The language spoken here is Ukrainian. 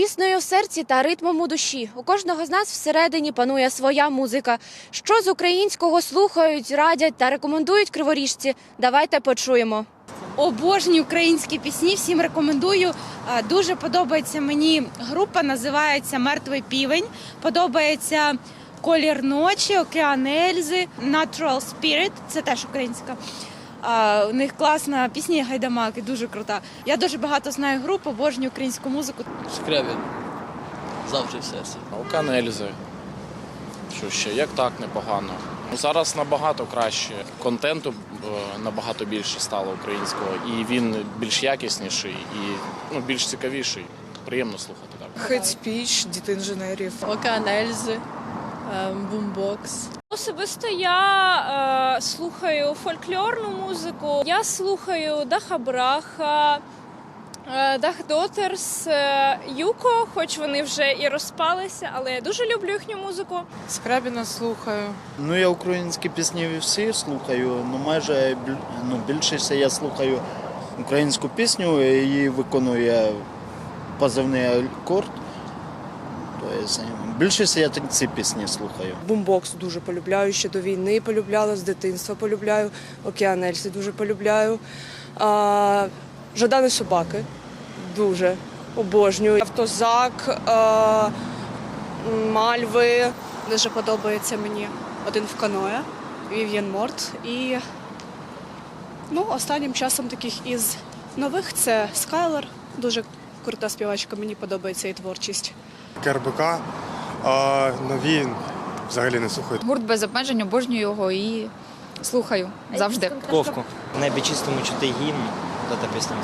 піснею в серці та ритмом у душі. У кожного з нас всередині панує своя музика. Що з українського слухають, радять та рекомендують криворіжці? Давайте почуємо. Обожнюю українські пісні, всім рекомендую. Дуже подобається мені група, називається Мертвий півень. Подобається Колір ночі, Океан Ельзи, Natural Spirit. Це теж українська. А, у них класна пісня гайдамаки, дуже крута. Я дуже багато знаю груп, обожнюю українську музику. Скрябін. Завжди в серці. Океан Ельзи. Що ще? Як так непогано. Зараз набагато краще. Контенту е, набагато більше стало українського, і він більш якісніший і ну, більш цікавіший. Приємно слухати так. Хейт спіч, діти інженерів. Океан Ельзи, ем, бумбокс. Особисто я е, слухаю фольклорну музику. Я слухаю Даха Браха, е, Дах Дотерс, е, Юко, хоч вони вже і розпалися, але я дуже люблю їхню музику. Скрябіна слухаю. Ну, я українські пісні всі слухаю, ну майже біль- ну, більшість я слухаю українську пісню, її виконує позивний акорд. Тобто, більшість я ці пісні слухаю. Бумбокс дуже полюбляю, ще до війни полюбляла, з дитинства полюбляю, Океан Ельзи дуже полюбляю. А, Жадани собаки дуже обожнюю. Автозак, а, Мальви. Дуже подобається мені один в каное, Вів'ян Морт. І ну, останнім часом таких із нових це Скайлер. Дуже крута співачка, мені подобається її творчість. КРБК, а нові взагалі не слухають. Гурт без обмежень, обожнюю його і слухаю завжди. Ковку. В небі чистому чути гімн, то та пісня.